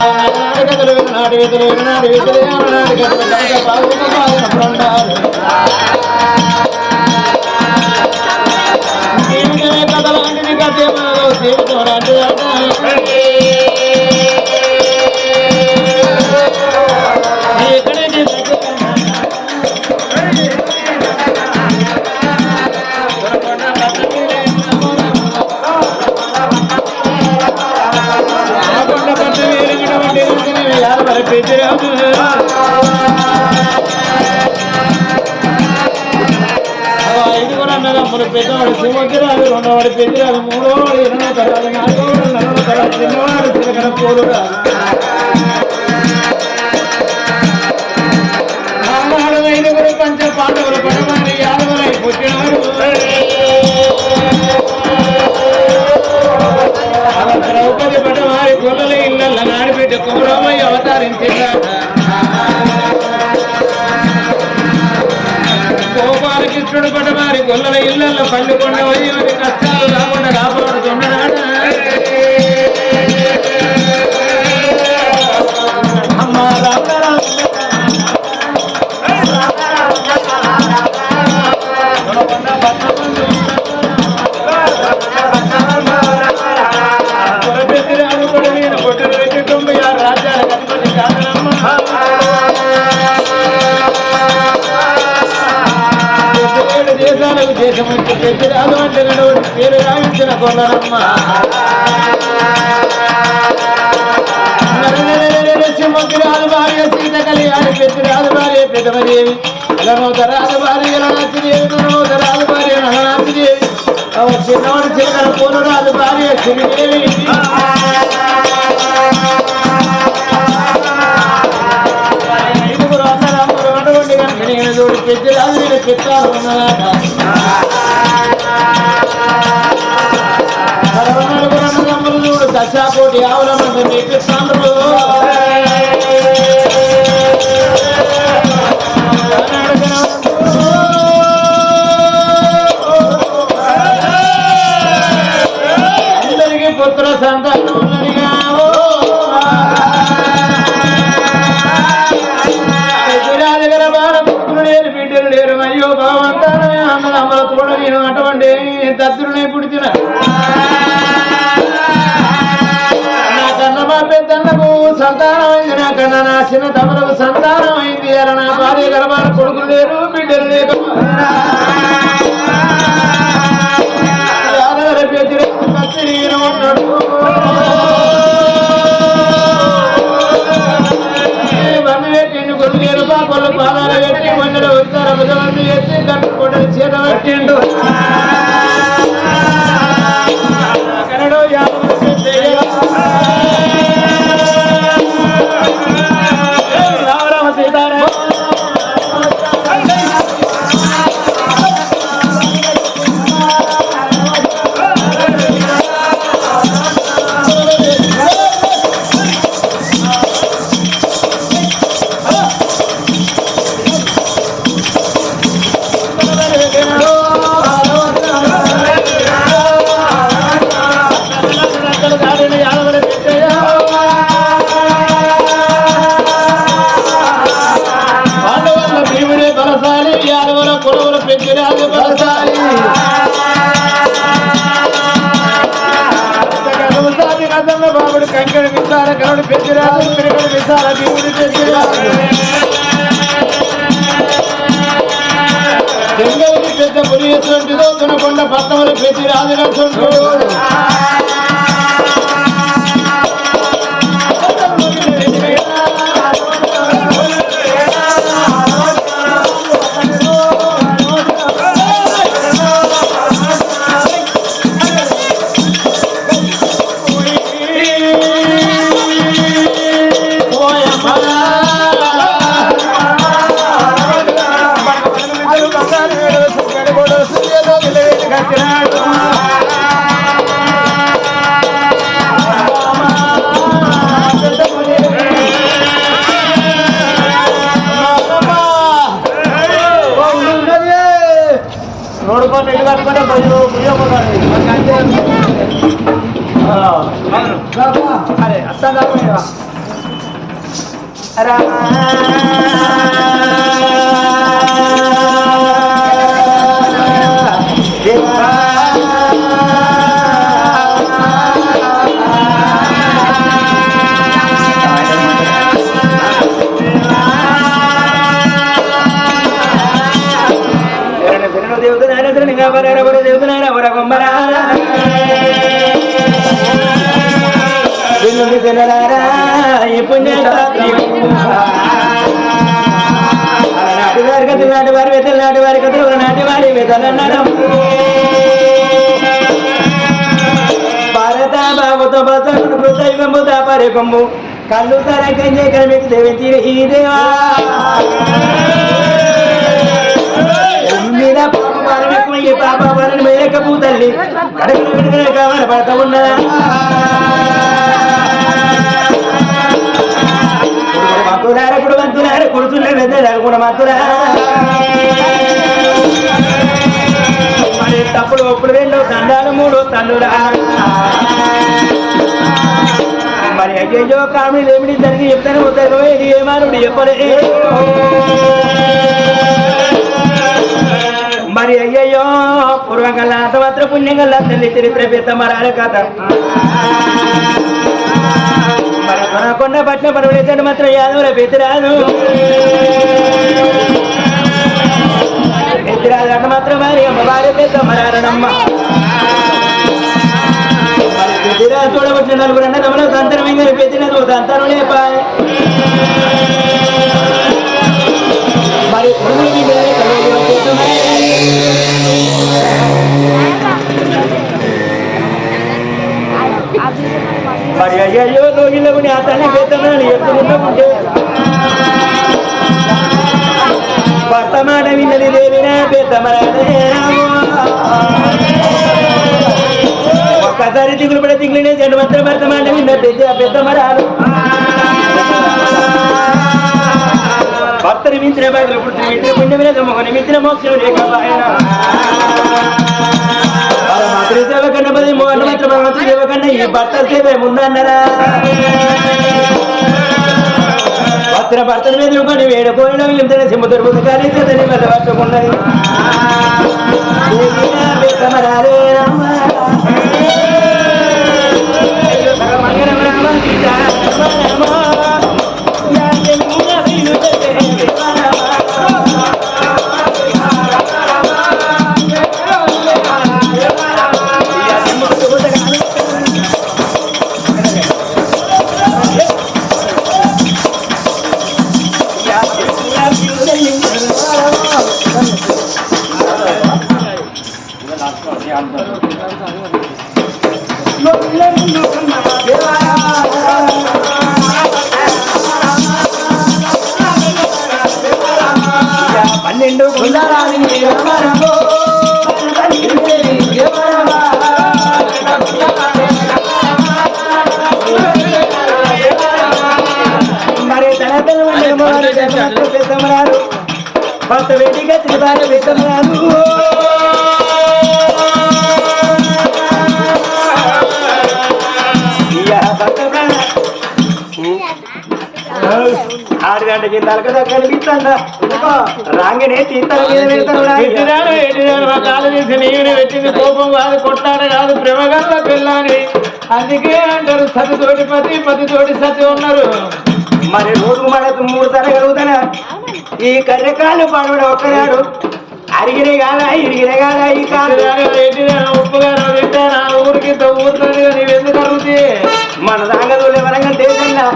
నాటి పెద్దవాడు సింహగిరాలు రెండోవాడు పెద్దరాలు మూడోవాడు ఎన్నో తరాలు నాలుగోవాడు నలభై తరాలు చిన్నవాడు చిలకడ పోలురా ఆనాడు ఐదుగురు పంచ పాండవులు పడమని కుమరమయ్య అవతరించాడు గోపాలకృష్ణుడు పడవారి గొల్లల ఇళ్ళలో పండుకొండ వయ్యవరి కష్టాలు రాకుండా కాపాడుతున్నాడు అమ్మ దేశం అంటే నడువుడు పేరు రాయించిన కొల్లరమ్మ సింహగిరాలు భార్య సీత కలియాలి పెద్దిరాలు భార్య పెద్దమదేవి నలనోదరాలు భార్య భార్య చిన్నవాడు చిన్నగల భార్య శ్రీదేవి ఐదుగురు అన్నదమ్ములు ఉన్నదాట ಯಾವ ನಮಗೆ ಸಾಂದ್ರು పెద్దన్నకు సంతానమైన నా కన్న నా చిన్న సంతానమైంది అలా నా భార్య గర్భాల కొడుకులు లేరు బిడ్డలు లేరు. యాదవరి పాదాలు పెట్టి మొన్నలు వచ్చారు ఎత్తి కట్టు కొండలు చేత da manhã. Era... నాటి వారి వెతలు నాటి వారి కథలు నాటి వారి వెతలన్నడం భారత బాబుతో బసడు కృతయుగము దాపరికము కళ్ళు తరకంజే కమికి దేవి ఈ దేవా. పాప పరమేశ్వరి మేరకపు తల్లి. అడుగులు విడుదల కావాలి పడతా ఉన్నదా? మత్తులార ఇప్పుడు మత్తులార కొడుతులే వెద్దలారు కూడా మత్తులార తప్పుడు ఒప్పుడు రెండు తండాలు మూడు తండ్రులా మరి అయ్యో కామెడీ లేమిడి జరిగి చెప్తాను ఉదయం ఇది ఏమానుడు చెప్పలే మరి అయ్యయ్యో పూర్వకల్లా మాత్రం పుణ్యంగా తల్లి చరిత్ర పెద్ద మరాల కథ. కొండ కొనకొండ పట్ల మాత్రం యాదవుల పెద్దరాదు పెద్దరాదు అన్న మాత్రం మరి అమ్మవారి పెద్ద మరారణమ్మ మరి పెద్దరాజు చూడబట్టిన నలుగురు అన్న తమలో సంతరమైన పెద్దరాజు సంతరం లేపాయ మరి పురుగుల మీద మరి అయ్యో రోగిళ్ళకు ఆ తల్లి పెద్దమని ఎత్తుకుంటే వర్తమాన విన్నది దేవినా పెద్దమరాదే ఒక్కసారి దిగులు పడే దిగులునే చెడు మాత్రం వర్తమాన విన్న పెద్ద పెద్దమరాలు భక్తుని మించిన బయలు పుట్టిన మించిన పుణ్యం మొహని మించిన మోక్షం లేక మాతృ సేవ కన్నా పది మోహన్ భగవంతుడి సేవ కన్నా ఈ భర్త సేవ ముందన్నరా? భర్తన భర్తను మీద కొని వేడుకోవడం ఇంతనే సింహ పుస్తకాలు ఇచ్చేదని మెల్ల పట్టుకున్నది. కమరాలే రామ. రామ. తన పెద్దమరాలు కొత్త వెండిగా త్రివారి పెద్దమరాలు ఆరు గంటకి తలక కనిపిస్తుందా రాంగనే తీర్థాల మీద వెళ్తాడు మా కాలు తీసి నీవిని పెట్టింది. కోపం కాదు కాదు ప్రేమగల్ల పిల్లని. అందుకే అంటారు సతి తోటి పతి పతి తోటి సతి ఉన్నారు. మరి రోజు మనకు మూడు సార్లు కలుగుతానా ఈ కర్రకాలు పడవడం ఒక్కనాడు. అరిగినే కాదా ఇరిగినే కాదా ఈ కాలు ఎట్టినాడు ఉప్పుగా తింటానా ఊరికి అరుగుతాయి మన దాంగదులే వరంగా దేశంగా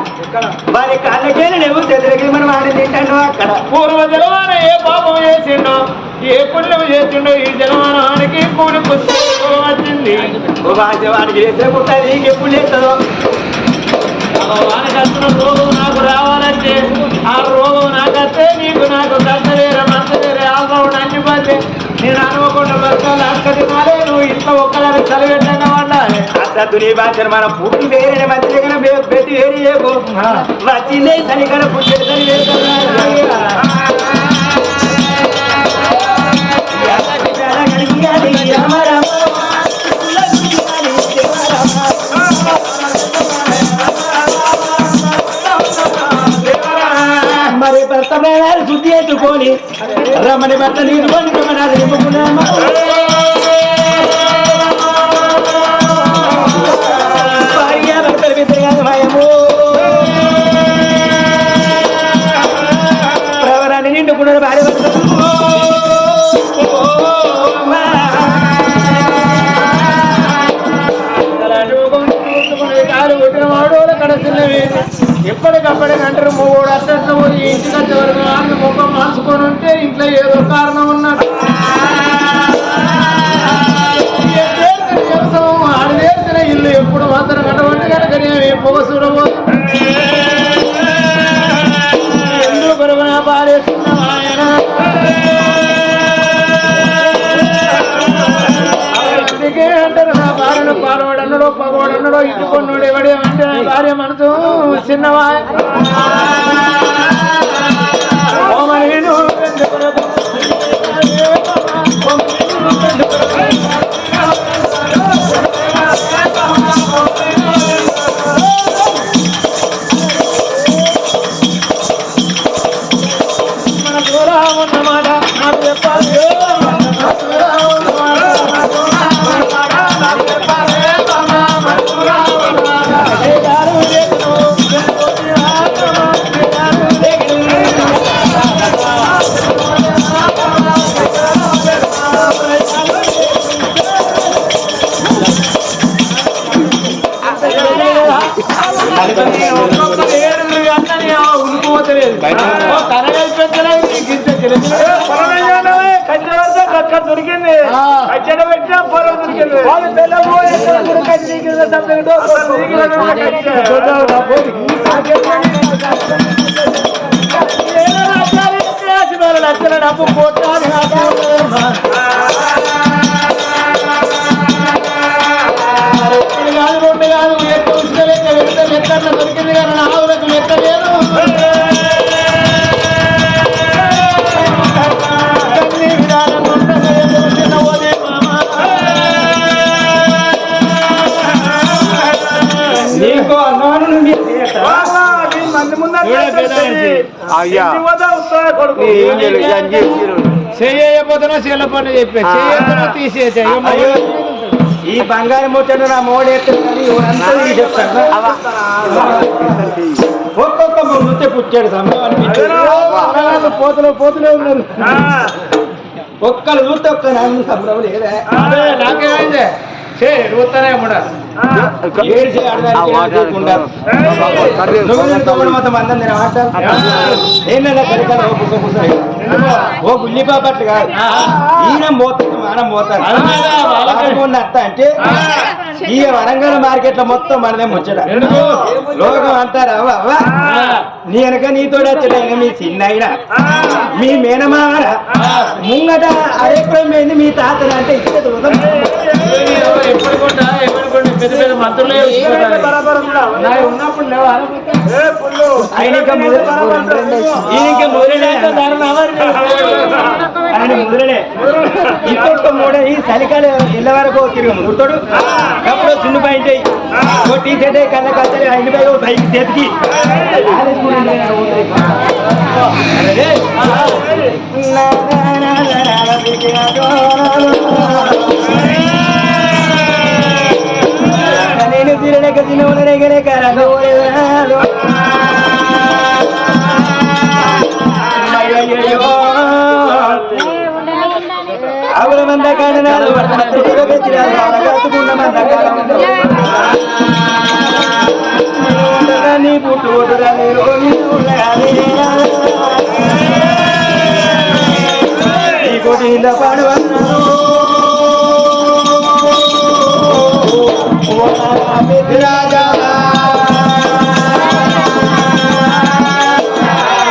వారి కాళ్ళకేళ్ళు లేవు చెదరికి మనం ఆడి తింటాను అక్కడ. పూర్వ జలమాన ఏ పాపం చేసిండో ఏ పుణ్యం చేసిండో ఈ జలమానానికి కూలి పుస్తకం వచ్చింది. వాడికి ఎప్పుడు చేస్తుందో వానికి వచ్చిన రోగం నాకు రావాలంటే ఆ రోగం నాకు వస్తే నీకు నాకు కట్టలేరు మంచలేరు ఆల్రౌండ్ అన్ని పడితే నేను అనుకోకుండా బతకాలి అక్క తినాలి నువ్వు ఇంట్లో ఒక్కదాన్ని చదివెట్టంగా ఉండాలి అట్లా దుని భాషను మన పుట్టి వేరే మంచి దగ్గర పెట్టి వేరే చేయకు వచ్చిందే పుట్టి సరి నాయనారు శుద్ధి ఎత్తుకొని. రమ్మని బట్ట నీరు కొని రమ్మనాలు నింపుకున్నామా ఎప్పటికప్పటికి అంటారు మూడు అట్ట పోయి ఇంటికి వచ్చేవరకు వరకు ఆమె ముఖం మార్చుకొని ఉంటే ఇంట్లో ఏదో కారణం ఉన్నట్టు ఆడదేసిన ఇల్లు ఎప్పుడు మాత్రం కట్టబట్టి కనుక నేను పొగ చూడబోతు ఎందుకు కొరవన పారేస్తున్నాం ఆయన అందుకే అంటే నా భార్యను పాడవాడన్నాడో ఇటు కొన్నాడు ఎవడే అంటే భార్య మనసు చిన్నవా అయ్యా. కొడుకు? ఏం చేయలేదు చేయకపోతున్నా చీల పని చెప్పే చేయకపోతున్నా తీసేసే ఈ బంగారం ముట్టడు నా మోడు ఒక్కొక్క ముట్టే పుట్టాడు సమయం పోతులు పోతులే ఉన్నారు ఒక్కరు చూస్తే ఒక్క సంబరం లేదా నాకేమైంది? చే రూతానే ఓ గుల్లిపా పట్టు కాదు ఈయన పోతాడు మనం పోతాడు అత్త అంటే ఈ వరంగల్ మార్కెట్లో మొత్తం మనదే ముచ్చట లోకం అంటారా నీ వెనక నీతో వచ్చేట మీ చిన్న అయినా మీ మేనమామ ముంగట అరెక్కువ మీ తాతలు అంటే ఇచ్చే ఎప్పుడు కొంటా ఎప్పుడు కొంటా పెద్ద పెద్ద మంత్రులే ఉన్నప్పుడు ఆయన ఇంకా మొదలు ఈయన ఇంకా ఆయన మొదలనే ఇంకొక మూడ ఈ చలికాలం ఇళ్ళ వరకు తిరిగి ముట్టడు అప్పుడు చిన్న బయట టీ షర్ట్ కళ్ళ కత్తరి ఐదు పై బైక్ చేతికి నేను అవుల మంద కాడనాలు నీ పుట్టు కొట్టి పాడవన్నా ಬಿಟ್ಟು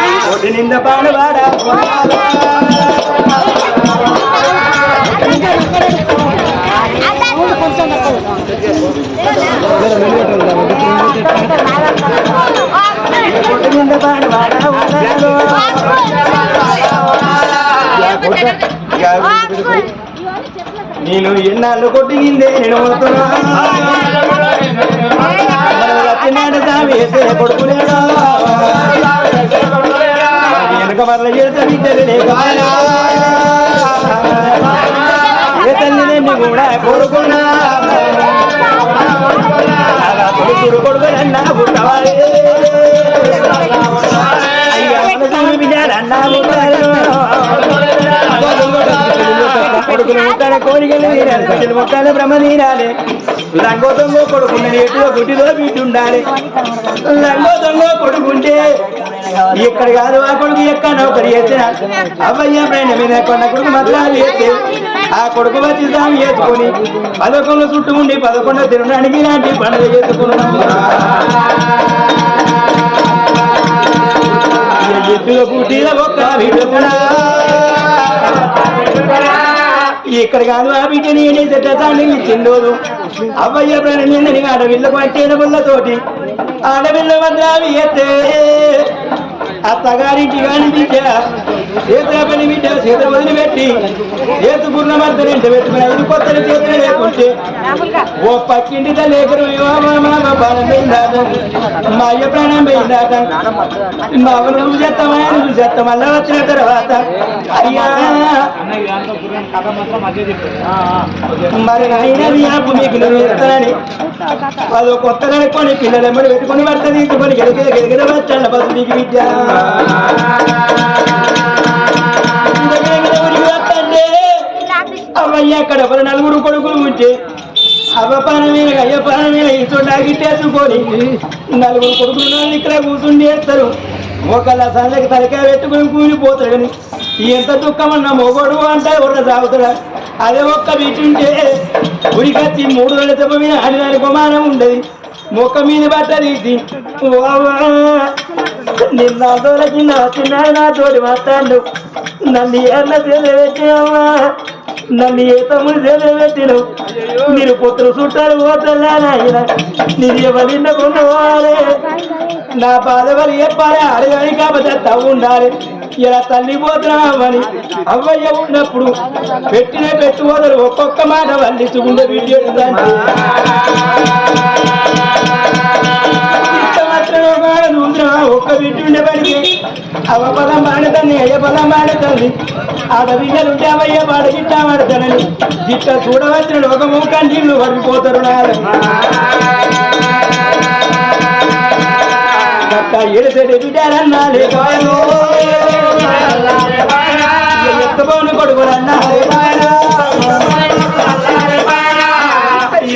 ಈ ಕೋಟಿಯಿಂದ ಪಾಡುವ నేను ఎన్నాళ్ళు కొట్టిందే నేను పోతున్నా చిన్నాడు కొడుకులేడా? వెనక మరల ఏ కూడా కోరుకున్నా? కొడుకులు ముట్టాలి కోరికలు తీరాలి. బిడ్డలు ముట్టాలి బ్రహ్మ తీరాలి. లంగో దొంగ కొడుకున్నది ఎటులో గుడ్డిలో బిడ్డ ఉండాలి లంగో దొంగ కొడుకుంటే ఇక్కడ కాదు ఆ కొడుకు ఎక్కడ ఒకరు చేసిన? అవ్వయ్య ప్రేమ మీద కొన్న కొడుకు మద్రాలు చేస్తే ఆ కొడుకు వచ్చి దాన్ని చేసుకొని పదకొండు చుట్టూ ఉండి పదకొండు తినడానికి ఇలాంటి పండుగ చేసుకున్నాం. ఎద్దుల పుట్టిన ఒక్క బిడ్డకుడా ఇక్కడ కాదు ఆ బిడ్డ నేనే చెట్టాన్ని ఇచ్చిండోదు అవ్వయ్య ప్రాణి ఆడవిల్లకు వచ్చేన తోటి ఆడవిల్ల వద్దావి ఎత్తే అత్తగారింటి కాని బిడ్డ చేతులపల్లి బిడ్డ చేతులు వదిలిపెట్టి చేతుకున్న మధ్య ఇంటి పెట్టుకుని ఐదు కొత్తలు చేతులు లేకుంటే ఓ పక్కింటి తల్లి ఎకరు మా పోయిందాట మా అయ్య ప్రాణం పోయిందాట మా అవ్వ నువ్వు చేస్తామా నువ్వు చేస్తాం మళ్ళా వచ్చిన తర్వాత అయ్యా. మరి నాయన మీ మీకు నువ్వు చెప్తానని అదో కొత్త కనుక్కొని పిల్లలు ఎమ్మడి పెట్టుకొని భర్త పని గెలిగిన గెలిగిన వచ్చాను బస్సు మీకు విద్య. అయ్యా అక్కడ ఒక నలుగురు కొడుకులు ఉంటే అవ్వ మీద అయ్యపాన మీద ఇటువంటి గిట్టేసుకొని నలుగురు కొడుకులు ఇక్కడ కూర్చుండి వేస్తారు ఒకళ్ళ సందకి తలకాయ పెట్టుకుని కూలిపోతాడు కానీ ఎంత దుఃఖమన్నా మొగోడు అంటే ఒక సాగుతాడా అదే ఒక్క బీచుంటే ఉరికచ్చి మూడు వేల చెప్ప మీద అని దాని ప్రమాణం ఉండేది. మొక్క మీద బట్ట తీసి నిన్న దొర కింద వచ్చినాడు నా తోటి మాట్లాడు. నన్ను ఎన్న పెట్టినవా? నన్ను ఏ తమ్ముడు పెట్టినవు మీరు పుత్రులు చుట్టాలు పోతల్లా నీది ఎవరిన్న కొన్నవాలే నా బాధ వల్ల చెప్పాలి అడగాలి కాబట్టి తవ్వు ఉండాలి. ఇలా తల్లి పోతున్నామని అవ్వయ్య ఉన్నప్పుడు పెట్టిన పెట్టుకోదరు ఒక్కొక్క మాట వల్లించుకుంటే వీడియో ఒక్క బిడ్డ ఉండేవాడికి అవ పదం పాడుతుంది అయ్య పదం పాడుతుంది ఆడ బిడ్డలు ఉంటే అవయ్య పాడ గిట్ట పాడతానని గిట్ట చూడవచ్చిన ఒక ముఖం నీళ్ళు పడిపోతారు నాడు గట్ట ఎడతెడి బిడ్డారన్నా లేకపోయాను ఎత్తుకోని కొడుకులన్నా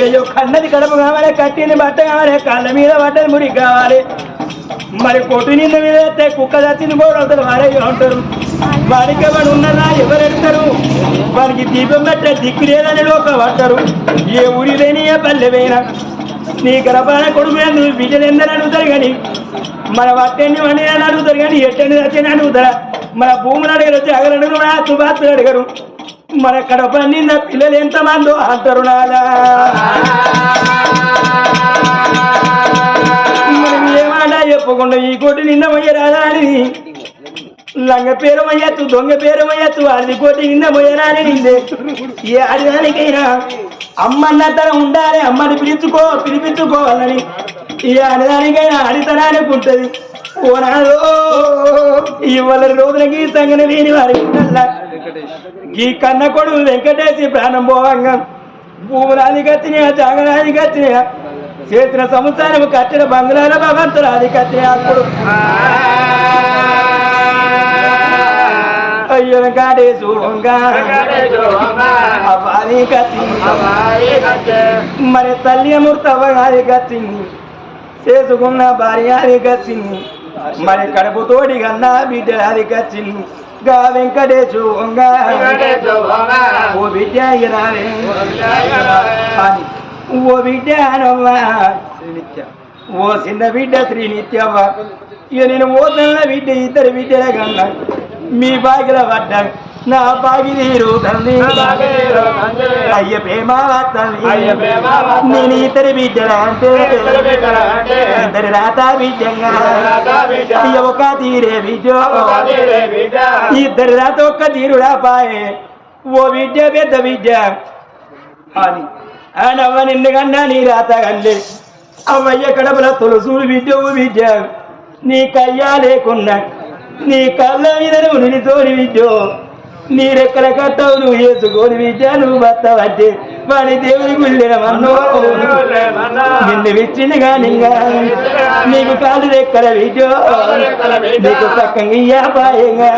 అయ్యో కన్నది కడుపు కావాలి కట్టింది బట్ట కావాలి కళ్ళ మీద పడ్డది మురికి కావాలి. మరి కొట్టు నింద మీద కుక్క చచ్చింది కూడా అవుతారు వారే ఉంటారు వారికి ఎవరు ఉన్నదా ఎవరు ఎడతారు? వానికి దీపం పెట్టే దిక్కు లేదని ఒక పడతారు ఏ ఊరి లేని ఏ పల్లె పోయినా నీ గర్భాన కొడుకు విజయలు ఎందని అడుగుతారు కానీ మన వట్టెన్ని వండి అని అడుగుతారు కానీ ఎట్టని వచ్చని అడుగుతారా? మన భూములు అడగరు జాగలు అడగరు మన తుబాతులు అడగరు. మన కడప నిన్న పిల్లలు ఎంతమందో అంటారు నాలా చెప్పకుండా ఈ కోటి నిన్నమయ్య రాని లంగ పేరమయ్యత్తు దొంగ పేరమయ్యత్తు అది కోటి నింద మొయ్యరాని నిందే ఏ ఆడదానికైనా అమ్మన్నతనం ఉండాలి అమ్మని పిలుచుకో పిలిపించుకోవాలని ఏ ఆడదానికైనా అడితనానికి పుట్టది. ఓనాదో ఇవాళ రోజులకి సంగన లేని వారి ఈ కన్న కొడుకు వెంకటేసి ప్రాణం పోవంగా. భూములాది కత్తిన జాగరాది కత్తిన చేసిన సంవత్సరం కట్టిన బంగ్లాల భగవంతుడు అది కత్తిన అప్పుడు. అయ్యో వెంకటేశు అవ్వాలి కత్తి మరి తల్లి అమృతవ్వగాది కత్తింది చేసుకున్న భార్య అది కత్తింది మరి కడుపుతోటి కన్నా బిడ్డ అది కత్తింది గా వెంకటేశు ఓ బిడ్డ అని. ఓ బిడ్డ అనవ్వా ఓ చిన్న బిడ్డ శ్రీనిత్యవ్వ ఇక నేను ఓతన్న బిడ్డ ఇద్దరు బిడ్డల కన్నా. మీ బాగిల పడ్డ నా బాగి తీరు తండ్రి అయ్య ప్రేమ తల్లి నేను ఇద్దరు బిడ్డల అంటే. ఇద్దరు రాత బిడ్డంగా ఇక ఒక తీరే బిడ్డ. ఇద్దరు రాత ఒక్క తీరుడా పాయే. ఓ విద్య పెద్ద విద్య అని. అనవ నిన్ను కన్నా నీ రాత కండి. అవ్వయ్య కడపల తులసులు విద్యవు విద్య. నీ కయ్యా లేకున్నా నీ కళ్ళ మీద నువ్వు నిన్ను విద్యో. నీరెక్కడ కట్టవు నువ్వు వేసుకోని విద్య నువ్వు బతవంటే వాడి దేవుని గుళ్ళిన మన్నో నిన్ను విచ్చింది కానీ నీకు కాలు రెక్కల విద్యో. నీకు సక్కంగా ఇయ్యాపాయంగా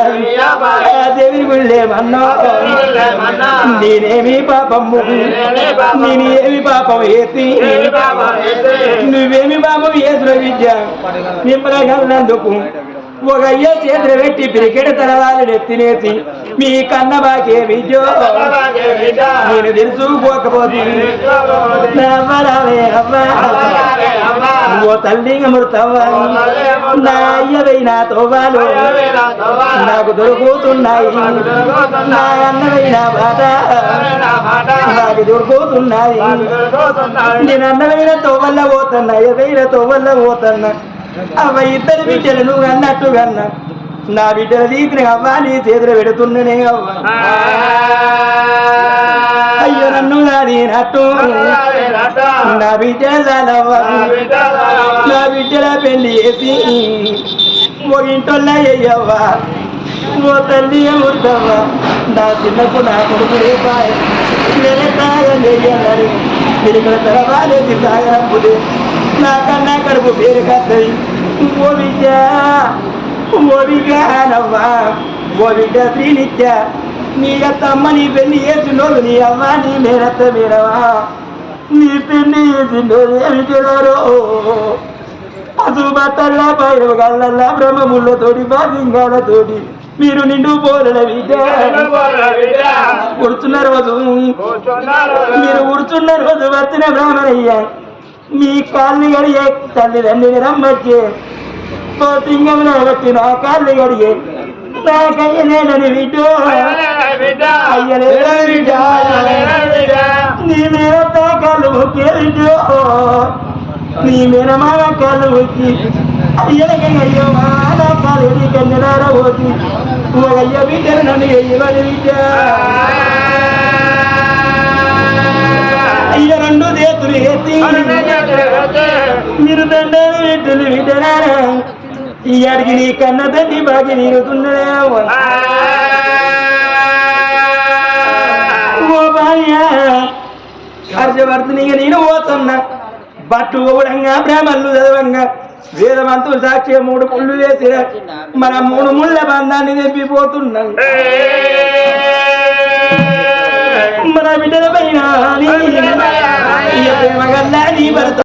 ఆ దేవుని గుళ్ళే మన్నో నేనేమి పాపము. నేను ఏమి పాపం ఏతి. నువ్వేమి పాపం ఏసిన విద్య. మిమ్మల్ని ఒక అయ్యో చేతులు పెట్టి పిరికెడ తరవాలి నెత్తినేసి మీ కన్న బాకే విద్యో నేను తెలుసుకోకపోతే ఓ తల్లి మృతవ్వా నా అయ్యవైన తోవాలు. నాకు దొరుకుతున్నాయి నా అన్నవైన బాట. నాకు దొరుకుతున్నాయి నేను అన్నవైన తోవల్ల పోతున్నా అయ్యవైన తోవల్ల పోతున్నా. అవ్వ ఇద్దరు బిడ్డలు నువ్వు అన్నట్టు కన్నా. నా బిడ్డలు తీసిన అవ్వ నీ చేతులు పెడుతున్ననే అవ్వ. అయ్యో నన్ను నాదినట్టు నా బిడ్డలవ్వ నా బిడ్డల పెళ్ళి చేసి. ఓ ఇంటోళ్ళ అయ్యవ్వ. ఓ తల్లి ముద్దవ్వ నా చిన్నప్పుడు నా కొడుకు రేపాయ నేను తాగలేయన్నది తిరిగిన తరవాలేసి తాగనప్పుడు నా కన్నా కడుపు పేరు కత్తది. ఓ విద్య ఓ బిడ్డ శ్రీనిత్య. నీ అత్తమ్మ నీ పెళ్ళి చేసినోళ్ళు నీ అమ్మ నీ మేనత్త మీరవా నీ పెళ్ళి చేసినోళ్ళు ఏమి తెలియరు అసు బట్టల్లా పైరు గల్లల్లా బ్రహ్మముళ్ళతోటి బాసింగాలతోటి మీరు నిండు పోలల విద్య కూర్చున్న రోజు. మీరు కూర్చున్న రోజు వచ్చిన బ్రాహ్మణయ్య. మీ కాళ్ళు గడిగే తల్లిదండ్రిని రమ్మచ్చే సింగంలో వచ్చి నా కాళ్ళు గడిగే నాకయ్యలేనని విడ్డో అయ్యలేనని విడ్డ. నీ మీద కాళ్ళు ముక్కే విడ్డో. నీ మీద మా కాళ్ళు ముక్కి అయ్యలకయ్యో మా నా కాళ్ళు నీ కన్నెలార పోతి. అయ్య నన్ను ఎయ్యమని అయ్య రెండు చేతులు ఎత్తి. మీరు దండలు బిడ్డలు బిడ్డలారా ఈ అడిగి నీ కన్న తండ్రి బాగి నీరుతున్నదే ఓ భార్య హర్షవర్ధనిగా నేను పోతున్నా. బట్టు ఊడంగా బ్రాహ్మణులు చదవంగా. వేదమంతులు సాక్షి మూడు ముళ్ళు వేసిన మన మూడు ముళ్ళ బంధాన్ని తెప్పిపోతున్నాం మన బిడ్డల పైన నీ భర్త